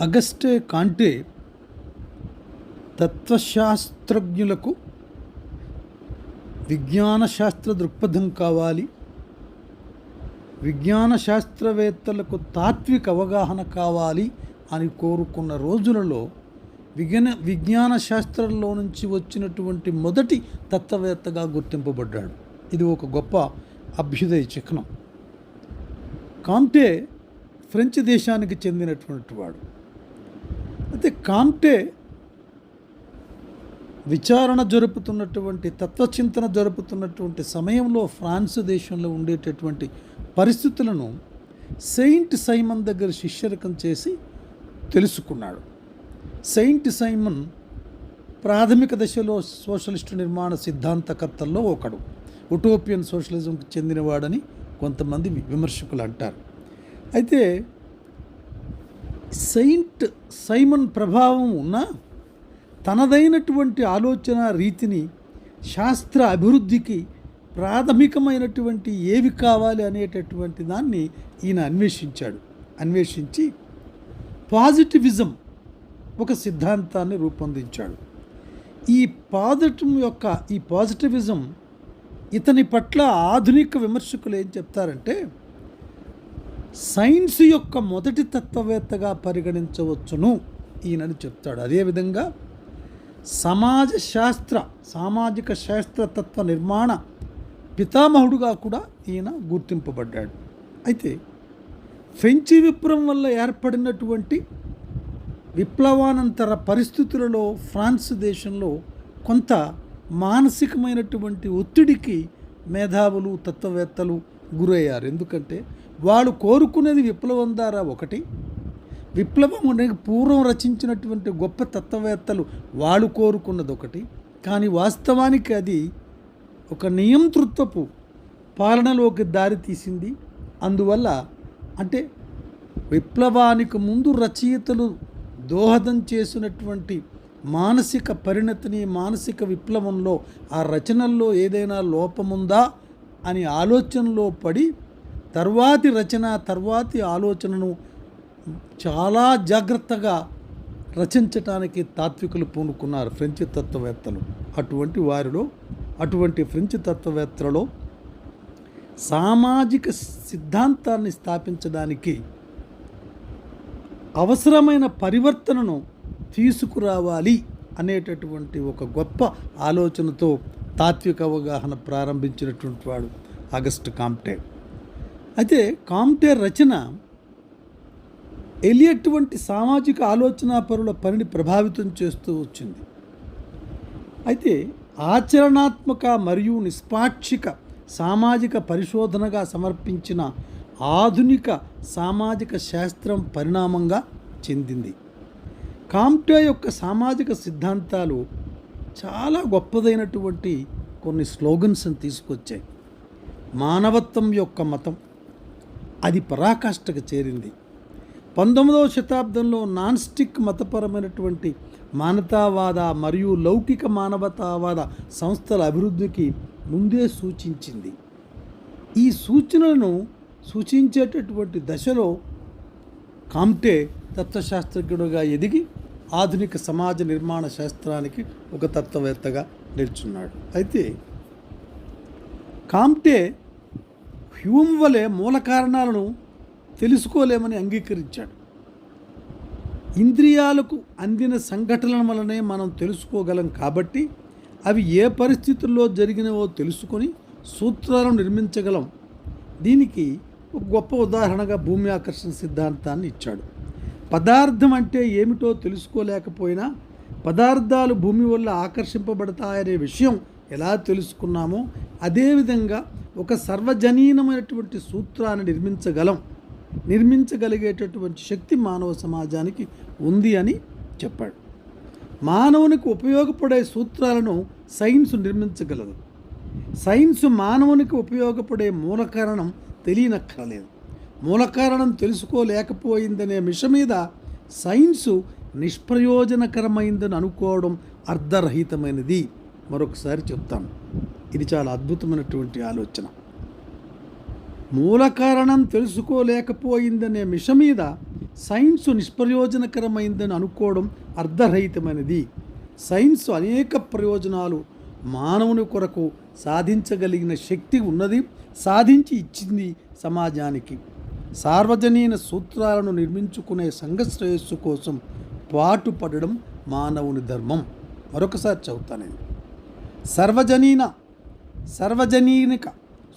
అగస్టే కాంటే తత్వశాస్త్రజ్ఞులకు విజ్ఞాన శాస్త్ర దృక్పథం కావాలి. విజ్ఞాన శాస్త్రవేత్తలకు తాత్విక అవగాహన కావాలి అని కోరుకున్న రోజులలో విజ్ఞాన విజ్ఞాన శాస్త్రంలో నుంచి వచ్చినటువంటి మొదటి తత్వవేత్తగా గుర్తింపబడ్డాడు. ఇది ఒక గొప్ప అభ్యుదయ చిహ్నం. కాంటే ఫ్రెంచ్ దేశానికి చెందినటువంటి వాడు. అయితే కాంటే విచారణ జరుపుతున్నటువంటి తత్వచింతన జరుపుతున్నటువంటి సమయంలో ఫ్రాన్స్ దేశంలో ఉండేటటువంటి పరిస్థితులను సెయింట్ సైమన్ దగ్గర శిష్యరకం చేసి తెలుసుకున్నాడు. సెయింట్ సైమన్ ప్రాథమిక దశలో సోషలిస్టు నిర్మాణ సిద్ధాంతకర్తల్లో ఒకడు. ఉటోపియన్ సోషలిజంకి చెందినవాడని కొంతమంది విమర్శకులు అంటారు. అయితే సెయింట్ సైమన్ ప్రభావం ఉన్నా తనదైనటువంటి ఆలోచన రీతిని శాస్త్ర అభివృద్ధికి ప్రాథమికమైనటువంటి ఏవి కావాలి అనేటటువంటి దాన్ని ఈయన అన్వేషించాడు. అన్వేషించి పాజిటివిజం ఒక సిద్ధాంతాన్ని రూపొందించాడు. ఈ పాజిటివ్ యొక్క ఈ పాజిటివిజం ఇతని పట్ల ఆధునిక విమర్శకులు ఏం చెప్తారంటే సైన్స్ యొక్క మొదటి తత్వవేత్తగా పరిగణించవచ్చును ఈయనని చెప్తాడు. అదేవిధంగా సమాజ శాస్త్ర సామాజిక శాస్త్ర తత్వ నిర్మాణ పితామహుడుగా కూడా ఈయన గుర్తింపబడ్డాడు. అయితే ఫ్రెంచి విప్లవం వల్ల ఏర్పడినటువంటి విప్లవానంతర పరిస్థితులలో ఫ్రాన్స్ దేశంలో కొంత మానసికమైనటువంటి ఒత్తిడికి మేధావులు తత్వవేత్తలు గురయ్యారు. ఎందుకంటే వాళ్ళు కోరుకునేది విప్లవం ద్వారా ఒకటి? విప్లవం అనేది పూర్వం రచించినటువంటి గొప్ప తత్వవేత్తలు వాళ్ళు కోరుకున్నది ఒకటి. కానీ వాస్తవానికి అది ఒక నియంతృత్వపు పాలనలోకి దారి తీసింది. అందువల్ల అంటే విప్లవానికి ముందు రచయితలు దోహదం చేసినటువంటి మానసిక పరిణతిని మానసిక విప్లవంలో ఆ రచనల్లో ఏదైనా లోపముందా అని ఆలోచనలో పడి తర్వాతి రచన తర్వాతి ఆలోచనను చాలా జాగ్రత్తగా రచించటానికి తాత్వికులు పూనుకున్నారు ఫ్రెంచ్ తత్వవేత్తలు. అటువంటి వారిలో అటువంటి ఫ్రెంచ్ తత్వవేత్తలలో సామాజిక సిద్ధాంతాన్ని స్థాపించడానికి అవసరమైన పరివర్తనను తీసుకురావాలి అనేటటువంటి ఒక గొప్ప ఆలోచనతో తాత్విక అవగాహన ప్రారంభించినటువంటి వాడు ఆగస్ట్ కాంప్టే. అయితే కాంప్టే రచన ఎలియట్ వంటి సామాజిక ఆలోచనా పరుల పనిని ప్రభావితం చేస్తూ వచ్చింది. అయితే ఆచరణాత్మక మరియు నిష్పాక్షిక సామాజిక పరిశోధనగా సమర్పించిన ఆధునిక సామాజిక శాస్త్రం పరిణామంగా చెందింది. కాంప్టే యొక్క సామాజిక సిద్ధాంతాలు చాలా గొప్పదైనటువంటి కొన్ని స్లోగన్స్ని తీసుకొచ్చాయి. మానవత్వం యొక్క మతం అది పరాకాష్ఠకు చేరింది. పంతొమ్మిదవ శతాబ్దంలో నాన్ స్టిక్ మతపరమైనటువంటి మానవతావాద మరియు లౌకిక మానవతావాద సంస్థల అభివృద్ధికి ముందే సూచించింది. ఈ సూచనలను సూచించేటటువంటి దశలో కామ్టే తత్వశాస్త్రజ్ఞుడుగా ఎదిగి ఆధునిక సమాజ నిర్మాణ శాస్త్రానికి ఒక తత్వవేత్తగా నిల్చున్నాడు. అయితే కామ్టే హ్యూమ్ వలె మూల కారణాలను తెలుసుకోలేమని అంగీకరించాడు. ఇంద్రియాలకు అందిన సంఘటనల వలనే మనం తెలుసుకోగలం కాబట్టి అవి ఏ పరిస్థితుల్లో జరిగినవో తెలుసుకొని సూత్రాలను నిర్మించగలం. దీనికి ఒక గొప్ప ఉదాహరణగా భూమి ఆకర్షణ సిద్ధాంతాన్ని ఇచ్చాడు. పదార్థం అంటే ఏమిటో తెలుసుకోలేకపోయినా పదార్థాలు భూమి వల్ల ఆకర్షింపబడతాయనే విషయం ఎలా తెలుసుకున్నామో అదేవిధంగా ఒక సర్వజనీనమైనటువంటి సూత్రాన్ని నిర్మించగలం నిర్మించగలిగేటటువంటి శక్తి మానవ సమాజానికి ఉంది అని చెప్పాడు. మానవునికి ఉపయోగపడే సూత్రాలను సైన్స్ నిర్మించగలదు. సైన్స్ మానవునికి ఉపయోగపడే మూల కారణం తెలియనక్కర్లేదు. మూల కారణం తెలుసుకోలేకపోయిందనే మిష మీద సైన్సు నిష్ప్రయోజనకరమైందని అనుకోవడం అర్ధరహితమైనది మరొకసారి చెప్తాను. ఇది చాలా అద్భుతమైనటువంటి ఆలోచన. మూల కారణం తెలుసుకోలేకపోయిందనే మిష మీద సైన్స్ నిష్ప్రయోజనకరమైందని అనుకోవడం అర్ధరహితమైనది. సైన్స్ అనేక ప్రయోజనాలు మానవుని కొరకు సాధించగలిగిన శక్తి ఉన్నది సాధించి ఇచ్చింది సమాజానికి. సార్వజనీన సూత్రాలను నిర్మించుకునే సంఘశ్రేయస్సు కోసం పాటుపడడం మానవుని ధర్మం. మరొకసారి చదువుతానండి సర్వజనీన సర్వజనీనిక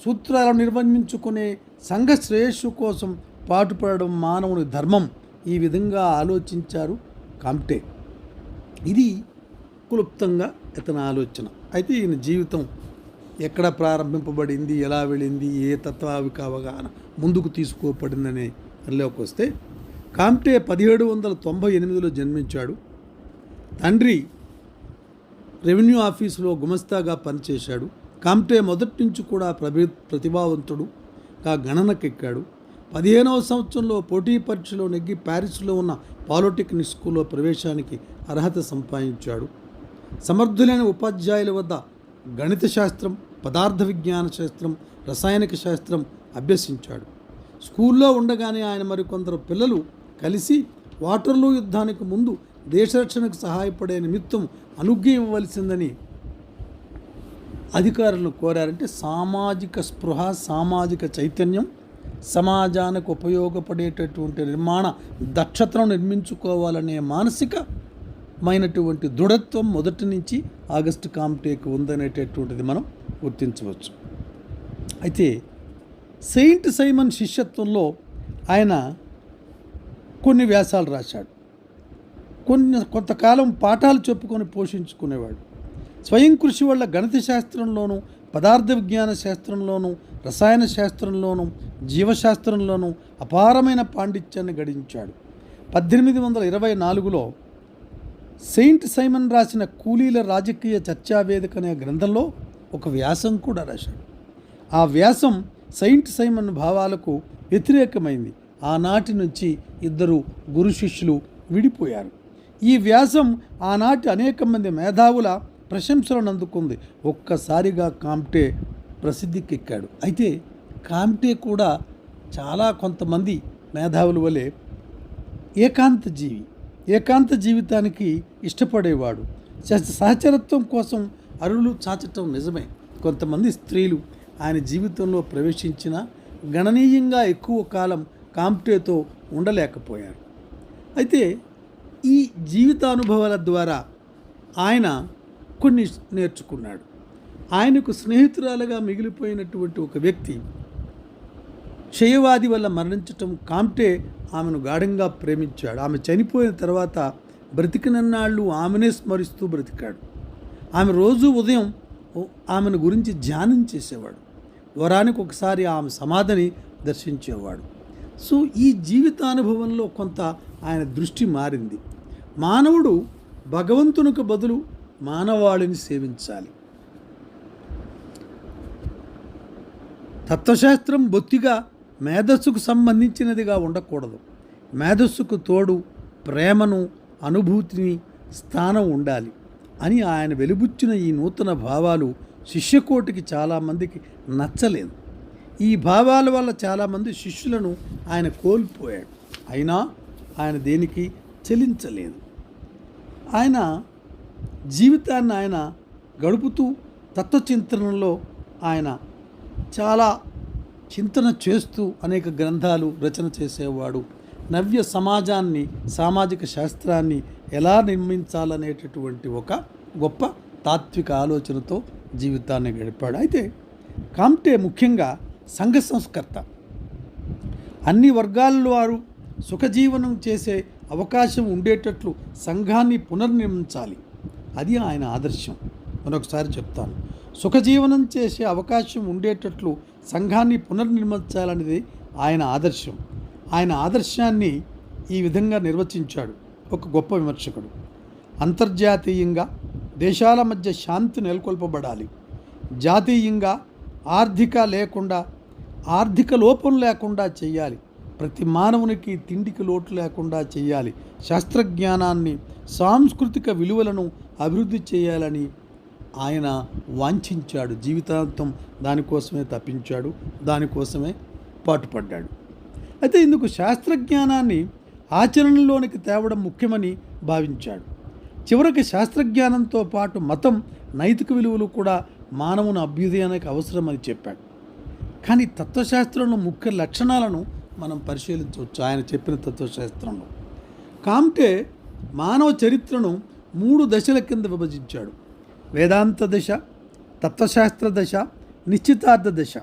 సూత్రాలను నిర్వహించుకునే సంఘ శ్రేయస్సు కోసం పాటుపడడం మానవుని ధర్మం ఈ విధంగా ఆలోచించారు కామ్టే ఇది క్లుప్తంగా ఇతని ఆలోచన. అయితే ఈయన జీవితం ఎక్కడ ప్రారంభింపబడింది ఎలా వెళ్ళింది ఏ తత్వావిక అవగాహన ముందుకు తీసుకోబడిందనే దానిలోకి వస్తే కామ్టే పదిహేడు వందల తొంభై ఎనిమిదిలో జన్మించాడు. తండ్రి రెవెన్యూ ఆఫీసులో గుమస్తాగా పనిచేశాడు. కామ్టే మొదటి నుంచి కూడా ప్రభి ప్రతిభావంతుడుగా గణనకెక్కాడు. పదిహేనవ సంవత్సరంలో పోటీ పరీక్షలో నెగ్గి ప్యారిస్లో ఉన్న పాలిటెక్నిక్ స్కూల్లో ప్రవేశానికి అర్హత సంపాదించాడు. సమర్థులైన ఉపాధ్యాయుల వద్ద గణిత శాస్త్రం పదార్థ విజ్ఞాన శాస్త్రం రసాయనిక శాస్త్రం అభ్యసించాడు. స్కూల్లో ఉండగానే ఆయన మరికొందరు పిల్లలు కలిసి వాటర్లూ యుద్ధానికి ముందు దేశరక్షణకు సహాయపడే నిమిత్తం అనుజ్ఞ ఇవ్వవలసిందని అధికారులను కోరారంటే సామాజిక స్పృహ సామాజిక చైతన్యం సమాజానికి ఉపయోగపడేటటువంటి నిర్మాణ దక్షతను నిర్మించుకోవాలనే మానసికమైనటువంటి దృఢత్వం మొదటి నుంచి ఆగస్టు కామ్టేకి ఉందనేటటువంటిది మనం గుర్తించవచ్చు. అయితే సెయింట్ సైమన్ శిష్యత్వంలో ఆయన కొన్ని వ్యాసాలు రాశాడు. కొన్ని కొంతకాలం పాఠాలు చెప్పుకొని పోషించుకునేవాడు. స్వయం కృషి వల్ల గణిత శాస్త్రంలోనూ పదార్థ విజ్ఞాన శాస్త్రంలోనూ రసాయన శాస్త్రంలోనూ జీవశాస్త్రంలోనూ అపారమైన పాండిత్యాన్ని గడించాడు. పద్దెనిమిది వందల ఇరవై నాలుగులో సెయింట్ సైమన్ రాసిన కూలీల రాజకీయ చర్చావేదిక అనే గ్రంథంలో ఒక వ్యాసం కూడా రాశాడు. ఆ వ్యాసం సెయింట్ సైమన్ భావాలకు వ్యతిరేకమైంది. ఆనాటి నుంచి ఇద్దరు గురు శిష్యులు విడిపోయారు. ఈ వ్యాసం ఆనాటి అనేక మంది మేధావుల ప్రశంసలను అందుకుంది ఒక్కసారిగా కామ్టే ప్రసిద్ధికెక్కాడు. అయితే కామ్టే కూడా చాలా కొంతమంది మేధావుల వలె ఏకాంత జీవి. ఏకాంత జీవితానికి ఇష్టపడేవాడు. సహ- సహచరత్వం కోసం అరులు చాచటం నిజమే. కొంతమంది స్త్రీలు ఆయన జీవితంలో ప్రవేశించిన గణనీయంగా ఎక్కువ కాలం కాంప్టేతో ఉండలేకపోయారు. అయితే ఈ జీవితానుభవాల ద్వారా ఆయన కొన్ని నేర్చుకున్నాడు. ఆయనకు స్నేహితురాలుగా మిగిలిపోయినటువంటి ఒక వ్యక్తి క్షయవాది వల్ల మరణించటం కాంటే ఆమెను గాఢంగా ప్రేమించాడు. ఆమె చనిపోయిన తర్వాత బ్రతికినన్నాళ్ళు ఆమెనే స్మరిస్తూ బ్రతికాడు. ఆమె రోజు ఉదయం ఆమెను గురించి ధ్యానం చేసేవాడు. వరానికి ఒకసారి ఆమె సమాధిని దర్శించేవాడు. సో ఈ జీవితానుభవంలో కొంత ఆయన దృష్టి మారింది. మానవుడు భగవంతునికి బదులు మానవాళిని సేవించాలి. తత్వశాస్త్రం బొత్తిగా మేధస్సుకు సంబంధించినదిగా ఉండకూడదు. మేధస్సుకు తోడు ప్రేమను అనుభూతిని స్థానం ఉండాలి అని ఆయన వెలుబుచ్చిన ఈ నూతన భావాలు శిష్యకోటికి చాలామందికి నచ్చలేదు. ఈ భావాల వల్ల చాలామంది శిష్యులను ఆయన కోల్పోయాడు. అయినా ఆయన దేనికి? చెలించలేదు ఆయన జీవితాన్ని ఆయన గడుపుతూ తత్వచింతనలో ఆయన చాలా చింతన చేస్తూ అనేక గ్రంథాలు రచన చేసేవాడు. నవ్య సమాజాన్ని సామాజిక శాస్త్రాన్ని ఎలా నిర్మించాలనేటటువంటి ఒక గొప్ప తాత్విక ఆలోచనతో జీవితాన్ని గడిపాడు. అయితే కామ్టే ముఖ్యంగా సంఘ సంస్కర్త. అన్ని వర్గాల వారు సుఖజీవనం చేసే అవకాశం ఉండేటట్లు సంఘాన్ని పునర్నిర్మించాలి. అది ఆయన ఆదర్శం. మరొకసారి చెప్తాను. సుఖజీవనం చేసే అవకాశం ఉండేటట్లు సంఘాన్ని పునర్నిర్మించాలనేది ఆయన ఆదర్శం. ఆయన ఆదర్శాన్ని ఈ విధంగా నిర్వచించాడు ఒక గొప్ప విమర్శకుడు. అంతర్జాతీయంగా దేశాల మధ్య శాంతి నెలకొల్పబడాలి. జాతీయంగా ఆర్థిక లేకుండా ఆర్థిక లోపం లేకుండా చేయాలి. ప్రతి మానవునికి తిండికి లోటు లేకుండా చేయాలి. శాస్త్రజ్ఞానాన్ని సాంస్కృతిక విలువలను అభివృద్ధి చేయాలని ఆయన వాంఛించాడు. జీవితాంతం దానికోసమే తప్పించాడు దానికోసమే పాటుపడ్డాడు. అయితే ఇందుకు శాస్త్రజ్ఞానాన్ని ఆచరణలోనికి తేవడం ముఖ్యమని భావించాడు. చివరికి శాస్త్రజ్ఞానంతో పాటు మతం నైతిక విలువలు కూడా మానవుని అభ్యుదయానికి అవసరమని చెప్పాడు. కానీ తత్వశాస్త్రంలో ముఖ్య లక్షణాలను మనం పరిశీలించవచ్చు. ఆయన చెప్పిన తత్వశాస్త్రంలో. కామ్టే మానవ చరిత్రను మూడు దశల కింద విభజించాడు. వేదాంత దశ తత్వశాస్త్ర దశ నిశ్చితార్థ దశ.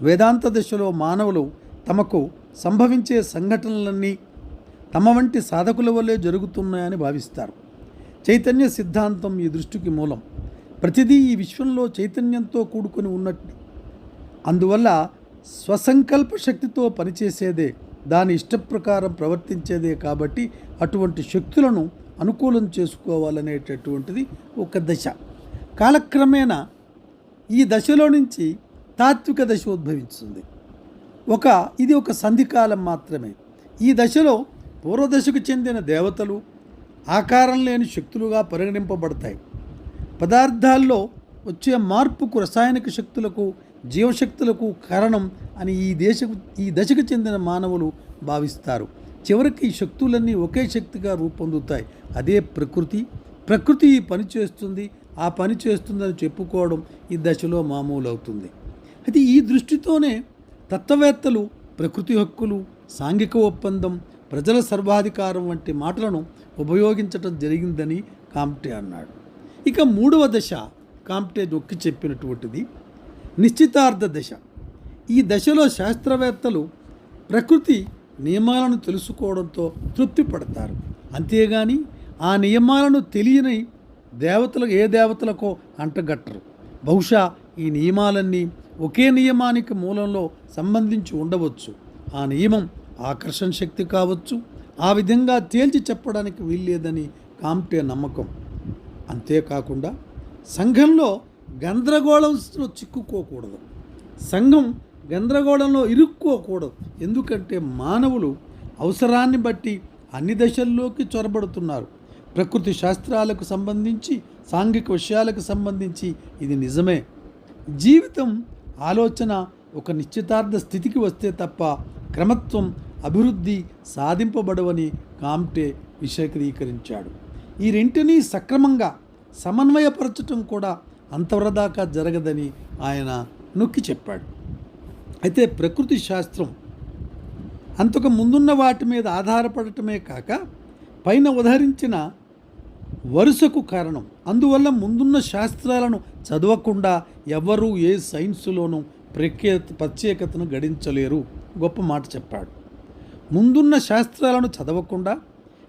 వేదాంత దశలో మానవులు తమకు సంభవించే సంఘటనలన్నీ తమ వంటి సాధకుల వల్లే జరుగుతున్నాయని భావిస్తారు. చైతన్య సిద్ధాంతం ఈ దృష్టికి మూలం. ప్రతిదీ ఈ విశ్వంలో చైతన్యంతో కూడుకొని ఉన్నట్టు. అందువల్ల స్వసంకల్ప శక్తితో పనిచేసేదే దాని ఇష్టప్రకారం ప్రవర్తించేదే కాబట్టి అటువంటి శక్తులను అనుకూలం చేసుకోవాలనేటటువంటిది ఒక దశ. కాలక్రమేణా ఈ దశలో నుంచి తాత్విక దశ ఉద్భవిస్తుంది. ఒక ఇది ఒక సంధికాలం మాత్రమే. ఈ దశలో పూర్వదశకు చెందిన దేవతలు ఆకారం లేని శక్తులుగా పరిగణింపబడతాయి. పదార్థాల్లో వచ్చే మార్పుకు రసాయనిక శక్తులకు జీవశక్తులకు కారణం అని ఈ దేశకు ఈ దశకు చెందిన మానవులు భావిస్తారు. చివరికి ఈ శక్తులన్నీ ఒకే శక్తిగా రూపొందుతాయి. అదే ప్రకృతి. ప్రకృతి ఈ పని చేస్తుంది. ఆ పని చేస్తుందని చెప్పుకోవడం ఈ దశలో మామూలు అవుతుంది అయితే ఈ దృష్టితోనే తత్వవేత్తలు ప్రకృతి హక్కులు సాంఘిక ఒప్పందం ప్రజల సర్వాధికారం వంటి మాటలను ఉపయోగించటం జరిగిందని కాంప్టే అన్నాడు. ఇక మూడవ దశ కాంప్టే నొక్కి చెప్పినటువంటిది. నిశ్చితార్థ దశ. ఈ దశలో శాస్త్రవేత్తలు ప్రకృతి నియమాలను తెలుసుకోవడంతో తృప్తి పడతారు అంతేగాని ఆ నియమాలను తెలియని దేవతలకు ఏ దేవతలకో అంటగట్టరు. బహుశా ఈ నియమాలన్నీ ఒకే నియమానికి మూలంలో సంబంధించి ఉండవచ్చు. ఆ నియమం ఆకర్షణ శక్తి కావచ్చు. ఆ విధంగా తేల్చి చెప్పడానికి వీల్లేదని కాంప్టే నమ్మకం. అంతేకాకుండా సంఘంలో గందరగోళంలో చిక్కుకోకూడదు. సంఘం గందరగోళంలో ఇరుక్కోకూడదు. ఎందుకంటే మానవులు అవసరాన్ని బట్టి అన్ని దశల్లోకి చొరబడుతున్నారు. ప్రకృతి శాస్త్రాలకు సంబంధించి సాంఘిక విషయాలకు సంబంధించి ఇది నిజమే. జీవితం ఆలోచన ఒక నిశ్చితార్థ స్థితికి వస్తే తప్ప క్రమత్వం అభివృద్ధి సాధింపబడవని కామ్టే విశదీకరించాడు. ఈ రెంటిని సక్రమంగా సమన్వయపరచటం కూడా అంతవరదాకా జరగదని ఆయన నొక్కి చెప్పాడు. అయితే ప్రకృతి శాస్త్రం అంతకు ముందున్న వాటి మీద ఆధారపడటమే కాక పైన ఉదహరించిన వరుసకు కారణం. అందువల్ల ముందున్న శాస్త్రాలను చదవకుండా ఎవరూ ఏ సైన్సులోనూ ప్రఖ్యాత ప్రత్యేకతను గడించలేరు. గొప్ప మాట చెప్పాడు. ముందున్న శాస్త్రాలను చదవకుండా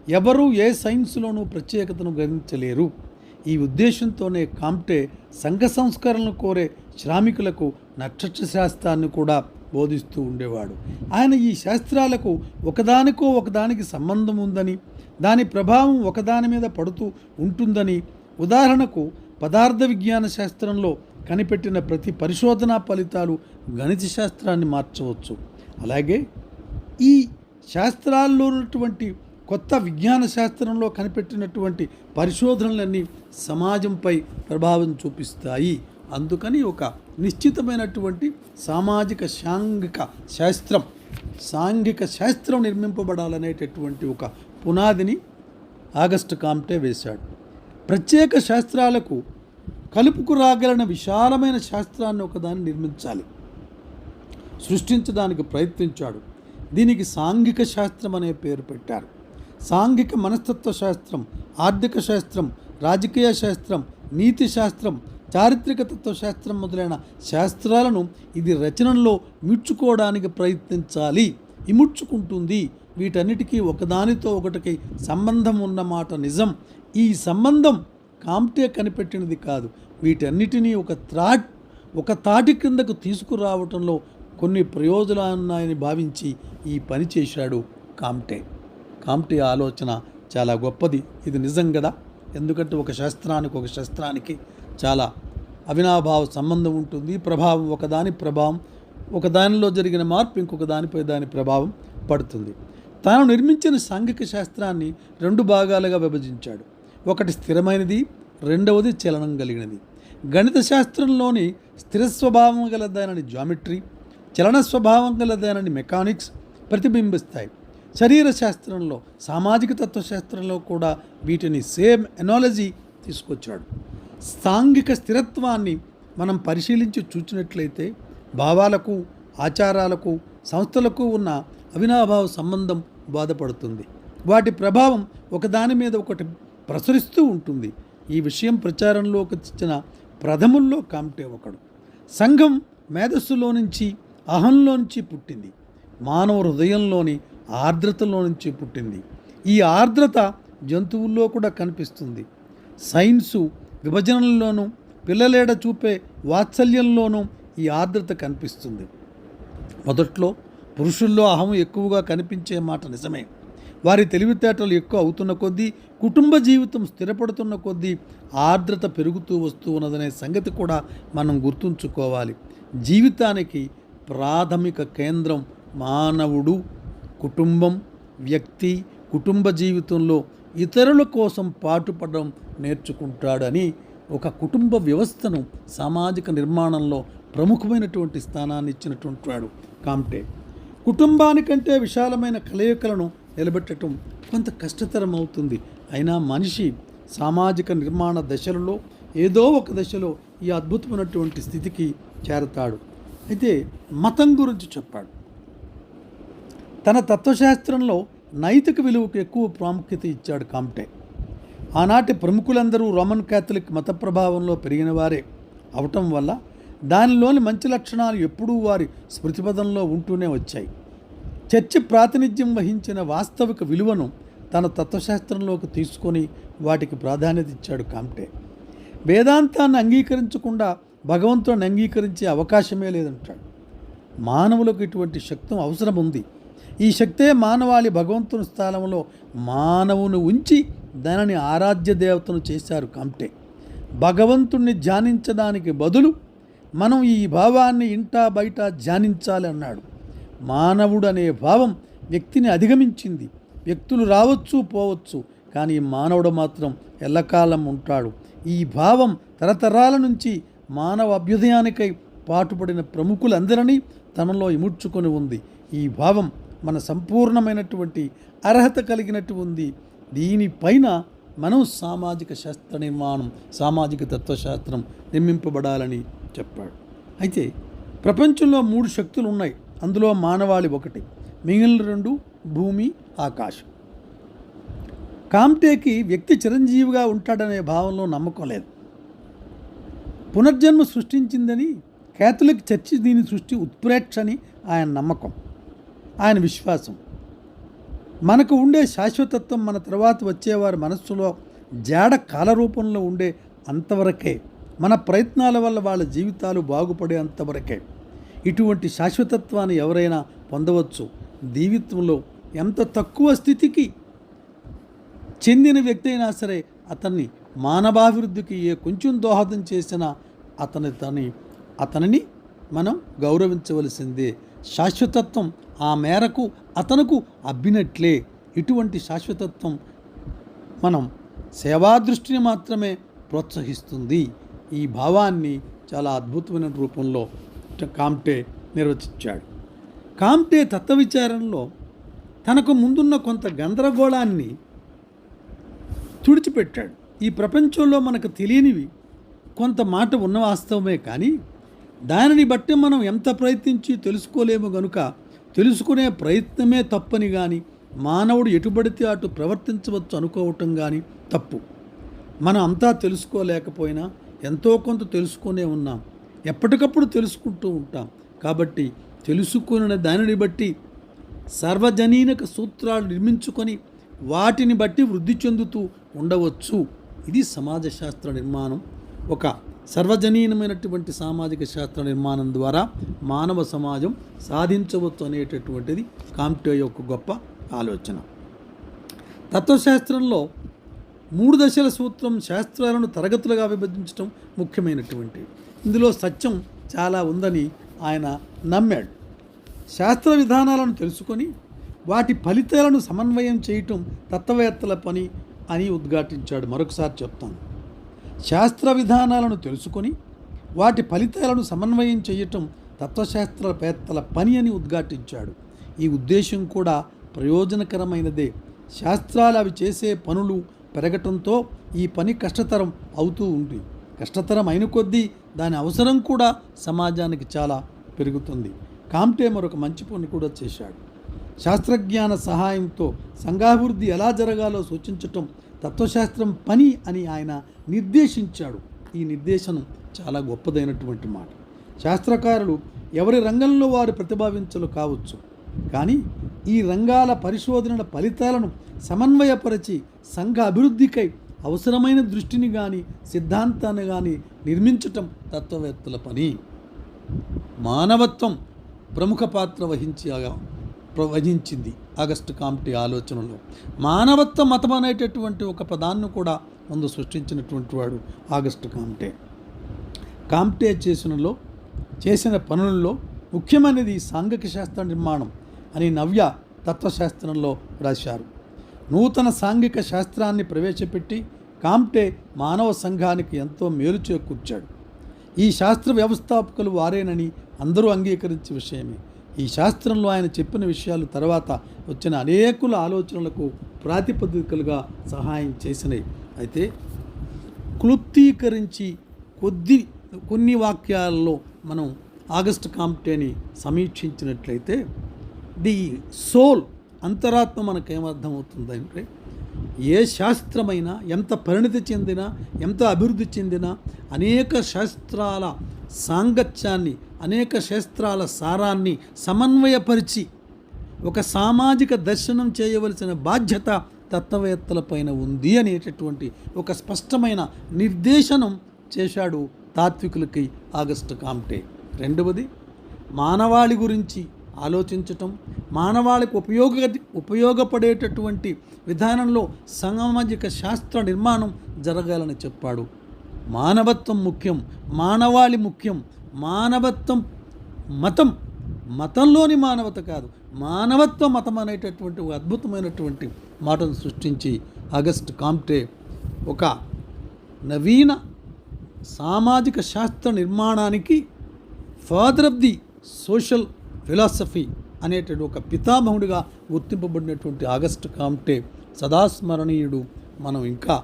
ఎవరూ ఏ సైన్సులోనూ ప్రత్యేకతను గణించలేరు ఈ ఉద్దేశంతోనే కామ్టే సంఘ సంస్కరణలు కోరే శ్రామికులకు నక్షత్ర శాస్త్రాన్ని కూడా బోధిస్తూ ఉండేవాడు. ఆయన ఈ శాస్త్రాలకు ఒకదానికో ఒకదానికి సంబంధం ఉందని దాని ప్రభావం ఒకదాని మీద పడుతూ ఉంటుందని ఉదాహరణకు పదార్థ విజ్ఞాన శాస్త్రంలో కనిపెట్టిన ప్రతి పరిశోధనా ఫలితాలు గణిత శాస్త్రాన్ని మార్చవచ్చు. అలాగే ఈ శాస్త్రాల్లో ఉన్నటువంటి కొత్త విజ్ఞాన శాస్త్రంలో కనిపెట్టినటువంటి పరిశోధనలన్నీ సమాజంపై ప్రభావం చూపిస్తాయి. అందుకని ఒక నిశ్చితమైనటువంటి సామాజిక సాంఘిక శాస్త్రం సాంఘిక శాస్త్రం నిర్మింపబడాలనేటటువంటి ఒక పునాదిని ఆగస్టు కాంప్టే వేశాడు. ప్రత్యేక శాస్త్రాలకు కలుపుకు రాగలన విశాలమైన శాస్త్రాన్ని ఒకదాన్ని నిర్మించాలి. సృష్టించడానికి ప్రయత్నించాడు. దీనికి సాంఘిక శాస్త్రం అనే పేరు పెట్టారు. సాంఘిక మనస్తత్వ శాస్త్రం ఆర్థిక శాస్త్రం రాజకీయ శాస్త్రం నీతి శాస్త్రం చారిత్రక తత్వశాస్త్రం మొదలైన శాస్త్రాలను ఇది రచనల్లో మిడ్చుకోవడానికి ప్రయత్నించాలి. ఇముడ్చుకుంటుంది వీటన్నిటికీ ఒకదానితో ఒకటికి సంబంధం ఉన్నమాట నిజం. ఈ సంబంధం కాంప్టే కనిపెట్టినది కాదు. వీటన్నిటినీ ఒక త్రాట్ ఒక తాటి క్రిందకు తీసుకురావటంలో కొన్ని ప్రయోజనాలున్నాయని భావించి ఈ పని చేశాడు కాంప్టే. కాంప్టే ఆలోచన చాలా గొప్పది. ఇది నిజం కదా ఎందుకంటే ఒక శాస్త్రానికి ఒక శాస్త్రానికి చాలా అవినాభావ సంబంధం ఉంటుంది. ప్రభావం ఒకదాని ప్రభావం ఒకదానిలో జరిగిన మార్పు ఇంకొక దానిపై దాని ప్రభావం పడుతుంది. తాను నిర్మించిన సాంఘిక శాస్త్రాన్ని రెండు భాగాలుగా విభజించాడు. ఒకటి స్థిరమైనది రెండవది చలనం కలిగినది. గణిత శాస్త్రంలోని స్థిర స్వభావం గల జామెట్రీ చలన స్వభావం గల మెకానిక్స్ ప్రతిబింబిస్తాయి. శరీర శాస్త్రంలో సామాజిక తత్వశాస్త్రంలో కూడా వీటిని సేమ్ ఎనాలజీ తీసుకొచ్చాడు. సాంఘిక స్థిరత్వాన్ని మనం పరిశీలించి చూచినట్లయితే భావాలకు ఆచారాలకు సంస్థలకు ఉన్న అవినాభావ సంబంధం బాధపడుతుంది. వాటి ప్రభావం ఒకదాని మీద ఒకటి ప్రసరిస్తూ ఉంటుంది. ఈ విషయం ప్రచారంలోకి తెచ్చిన ప్రథముల్లో కామ్టే ఒకడు. సంఘం మేధస్సులో నుంచి అహంలో నుంచి పుట్టింది. మానవ హృదయంలోని ఆర్ద్రతలో నుంచి పుట్టింది. ఈ ఆర్ద్రత జంతువుల్లో కూడా కనిపిస్తుంది. సైన్సు విభజనల్లోనూ పిల్లలేడ చూపే వాత్సల్యంలోనూ ఈ ఆర్ద్రత కనిపిస్తుంది. మొదట్లో పురుషుల్లో అహం ఎక్కువగా కనిపించే మాట నిజమే. వారి తెలివితేటలు ఎక్కువ అవుతున్న కొద్దీ కుటుంబ జీవితం స్థిరపడుతున్న కొద్దీ ఆర్ద్రత పెరుగుతూ వస్తూ ఉన్నదనే సంగతి కూడా మనం గుర్తుంచుకోవాలి. జీవితానికి ప్రాథమిక కేంద్రం మానవుడు. కుటుంబం వ్యక్తి కుటుంబ జీవితంలో ఇతరుల కోసం పాటుపడడం నేర్చుకుంటాడని ఒక కుటుంబ వ్యవస్థను సామాజిక నిర్మాణంలో ప్రముఖమైనటువంటి స్థానాన్ని ఇచ్చినటువంటి వాడు కామ్టే. కుటుంబానికంటే విశాలమైన కలయికలను నిలబెట్టడం కొంత కష్టతరం అవుతుంది అయినా మనిషి సామాజిక నిర్మాణ దశలలో ఏదో ఒక దశలో ఈ అద్భుతమైనటువంటి స్థితికి చేరతాడు. అయితే మతం గురించి చెప్పాడు. తన తత్వశాస్త్రంలో నైతిక విలువకు ఎక్కువ ప్రాముఖ్యత ఇచ్చాడు కామ్టే ఆనాటి ప్రముఖులందరూ రోమన్ క్యాథలిక్ మత ప్రభావంలో పెరిగిన వారే. అవటం వల్ల దానిలోని మంచి లక్షణాలు ఎప్పుడూ వారి స్మృతిపదంలో ఉంటూనే వచ్చాయి. చర్చి ప్రాతినిధ్యం వహించిన వాస్తవిక విలువను తన తత్వశాస్త్రంలోకి తీసుకొని వాటికి ప్రాధాన్యత ఇచ్చాడు కామ్టే వేదాంతాన్ని అంగీకరించకుండా భగవంతుని అంగీకరించే అవకాశమే లేదంటాడు. మానవులకు ఇటువంటి శక్తం అవసరం ఉంది ఈ శక్తే మానవాళి భగవంతుని స్థానంలో మానవుని ఉంచి దానిని ఆరాధ్య దేవతను చేశారు కంటే భగవంతుణ్ణి ధ్యానించడానికి బదులు మనం ఈ భావాన్ని ఇంటా బయట ధ్యానించాలి అన్నాడు. మానవుడు అనే భావం వ్యక్తిని అధిగమించింది. వ్యక్తులు రావచ్చు పోవచ్చు కానీ మానవుడు మాత్రం ఎల్లకాలం ఉంటాడు. ఈ భావం తరతరాల నుంచి మానవ అభ్యుదయానికై పాటుపడిన ప్రముఖులందరినీ తనలో ఇముడ్చుకొని ఉంది. ఈ భావం మన సంపూర్ణమైనటువంటి అర్హత కలిగినట్టు ఉంది. దీనిపైన మనం సామాజిక శాస్త్ర నిర్మాణం సామాజిక తత్వశాస్త్రం నిర్మింపబడాలని చెప్పాడు. అయితే ప్రపంచంలో మూడు శక్తులు ఉన్నాయి అందులో మానవాళి ఒకటి మిగిలిన రెండు భూమి ఆకాశం. కామ్టేకి వ్యక్తి చిరంజీవిగా ఉంటాడనే భావంలో నమ్మకం లేదు. పునర్జన్మ సృష్టించిందని కేథలిక్ చర్చి దీని సృష్టి ఉత్ప్రేక్ష అని ఆయన నమ్మకం. ఆయన విశ్వాసం. మనకు ఉండే శాశ్వతత్వం మన తర్వాత వచ్చేవారి మనస్సులో జాడ కాలరూపంలో ఉండే అంతవరకే మన ప్రయత్నాల వల్ల వాళ్ళ జీవితాలు బాగుపడే అంతవరకే. ఇటువంటి శాశ్వతత్వాన్ని ఎవరైనా పొందవచ్చు. జీవితంలో ఎంత తక్కువ స్థితికి చెందిన వ్యక్తి అయినా సరే అతన్ని మానవాభివృద్ధికి ఏ కొంచెం దోహదం చేసినా అతని తని అతనిని మనం గౌరవించవలసిందే. శాశ్వతత్వం ఆ మేరకు అతనుకు అబ్బినట్లే. ఇటువంటి శాశ్వతత్వం మనం సేవాదృష్టిని మాత్రమే ప్రోత్సహిస్తుంది. ఈ భావాన్ని చాలా అద్భుతమైన రూపంలో కామ్టే నిర్వచించాడు. కామ్టే తత్వ విచారంలో తనకు ముందున్న కొంత గందరగోళాన్ని తుడిచిపెట్టాడు. ఈ ప్రపంచంలో మనకు తెలియనివి కొంత మాట ఉన్న వాస్తవమే కానీ దానిని బట్టి మనం ఎంత ప్రయత్నించి తెలుసుకోలేము గనుక తెలుసుకునే ప్రయత్నమే తప్పని కానీ మానవుడు ఎటుబడితే అటు ప్రవర్తించవచ్చు అనుకోవటం కానీ తప్పు. మనం అంతా తెలుసుకోలేకపోయినా ఎంతో కొంత తెలుసుకునే ఉన్నాం. ఎప్పటికప్పుడు తెలుసుకుంటూ ఉంటాం. కాబట్టి తెలుసుకున్న దానిని బట్టి సర్వజనీనక సూత్రాలు నిర్మించుకొని వాటిని బట్టి వృద్ధి చెందుతూ ఉండవచ్చు. ఇది సమాజ శాస్త్ర నిర్మాణం. ఒక సర్వజనీనమైనటువంటి సామాజిక శాస్త్ర నిర్మాణం ద్వారా మానవ సమాజం సాధించవచ్చు అనేటటువంటిది కాంప్టే యొక్క గొప్ప ఆలోచన. తత్వశాస్త్రంలో మూడు దశల సూత్రం శాస్త్రాలను తరగతులుగా విభజించడం ముఖ్యమైనటువంటి ఇందులో సత్యం చాలా ఉందని ఆయన నమ్మాడు. శాస్త్ర విధానాలను తెలుసుకొని వాటి ఫలితాలను సమన్వయం చేయటం తత్వవేత్తల పని అని ఉద్ఘాటించాడు. మరొకసారి చెప్తాను. శాస్త్ర విధానాలను తెలుసుకొని వాటి ఫలితాలను సమన్వయం చేయటం తత్వశాస్త్రవేత్తల పని అని ఉద్ఘాటించాడు. ఈ ఉద్దేశం కూడా ప్రయోజనకరమైనదే. శాస్త్రాలు అవి చేసే పనులు పెరగటంతో ఈ పని కష్టతరం అవుతూ ఉంది. కష్టతరం అయిన కొద్దీ దాని అవసరం కూడా సమాజానికి చాలా పెరుగుతుంది. కామ్టే మరొక మంచి పని కూడా చేశాడు. శాస్త్రజ్ఞాన సహాయంతో సంఘాభివృద్ధి ఎలా జరగాలో సూచించటం తత్వశాస్త్రం పని అని ఆయన నిర్దేశించాడు. ఈ నిర్దేశనం చాలా గొప్పదైనటువంటి మాట. శాస్త్రకారులు ఎవరి రంగంలో వారు ప్రతిభావించలు కావచ్చు. కానీ ఈ రంగాల పరిశోధనల ఫలితాలను సమన్వయపరిచి సంఘ అభివృద్ధికై అవసరమైన దృష్టిని కానీ సిద్ధాంతాన్ని కానీ నిర్మించటం తత్వవేత్తల పని. మానవత్వం ప్రముఖ పాత్ర వహించి వహించింది ఆగస్టు కామిటీ ఆలోచనలో. మానవత్వ మతం అనేటటువంటి ఒక పదాన్ని కూడా ముందు సృష్టించినటువంటి వాడు ఆగస్టు కామిటే. కాంప్టే చేసినలో చేసిన పనులలో ముఖ్యమైనది సాంఘిక శాస్త్ర నిర్మాణం అని నవ్య తత్వశాస్త్రంలో రాశారు. నూతన సాంఘిక శాస్త్రాన్ని ప్రవేశపెట్టి కాంప్టే మానవ సంఘానికి ఎంతో మేలు చేకూర్చాడు. ఈ శాస్త్ర వ్యవస్థాపకులు వారేనని అందరూ అంగీకరించే విషయమే. ఈ శాస్త్రంలో ఆయన చెప్పిన విషయాలు తర్వాత వచ్చిన అనేకుల ఆలోచనలకు ప్రాతిపదికలుగా సహాయం చేసినాయి అయితే క్లుప్తీకరించి కొద్ది కొన్ని వాక్యాలలో మనం ఆగస్ట్ కాంప్టేని సమీక్షించినట్లయితే ది సోల్ అంతరాత్మ మనకు ఏమర్థమవుతుందంటే ఏ శాస్త్రమైనా ఎంత పరిణతి చెందినా ఎంత అభివృద్ధి చెందినా అనేక శాస్త్రాల సాంగత్యాన్ని అనేక శాస్త్రాల సారాన్ని సమన్వయపరిచి ఒక సామాజిక దర్శనం చేయవలసిన బాధ్యత తత్వవేత్తలపైన ఉంది అనేటటువంటి ఒక స్పష్టమైన నిర్దేశనం చేశాడు తాత్వికులకి ఆగస్టు కామ్టే. రెండవది మానవాళి గురించి ఆలోచించటం మానవాళికి ఉపయోగ ఉపయోగపడేటటువంటి విధానంలో సామాజిక శాస్త్ర నిర్మాణం జరగాలని చెప్పాడు మానవత్వం ముఖ్యం మానవాళి ముఖ్యం మానవత్వం మతం. మతంలోని మానవత కాదు మానవత్వ మతం అనేటటువంటి అద్భుతమైనటువంటి మాటను సృష్టించి ఆగస్ట్ కాంప్టే ఒక నవీన సామాజిక శాస్త్ర నిర్మాణానికి father of the social philosophy అనేటువంటి ఒక పితామహుడిగా గుర్తింపబడినటువంటి ఆగస్ట్ కాంప్టే సదాస్మరణీయుడు. మనం ఇంకా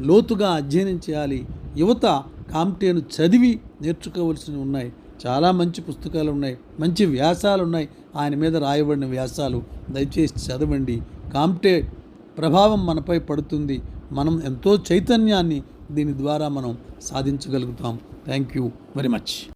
లోతుగా అధ్యయనం చేయాలి. యువత కాంప్టేను చదివి నేర్చుకోవలసినవి ఉన్నాయి. చాలా మంచి పుస్తకాలు ఉన్నాయి. మంచి వ్యాసాలు ఉన్నాయి. ఆయన మీద రాయబడిన వ్యాసాలు. దయచేసి చదవండి. కాంప్టే ప్రభావం మనపై పడుతుంది. మనం ఎంతో చైతన్యాన్ని దీని ద్వారా మనం సాధించగలుగుతాం. Thank you very much.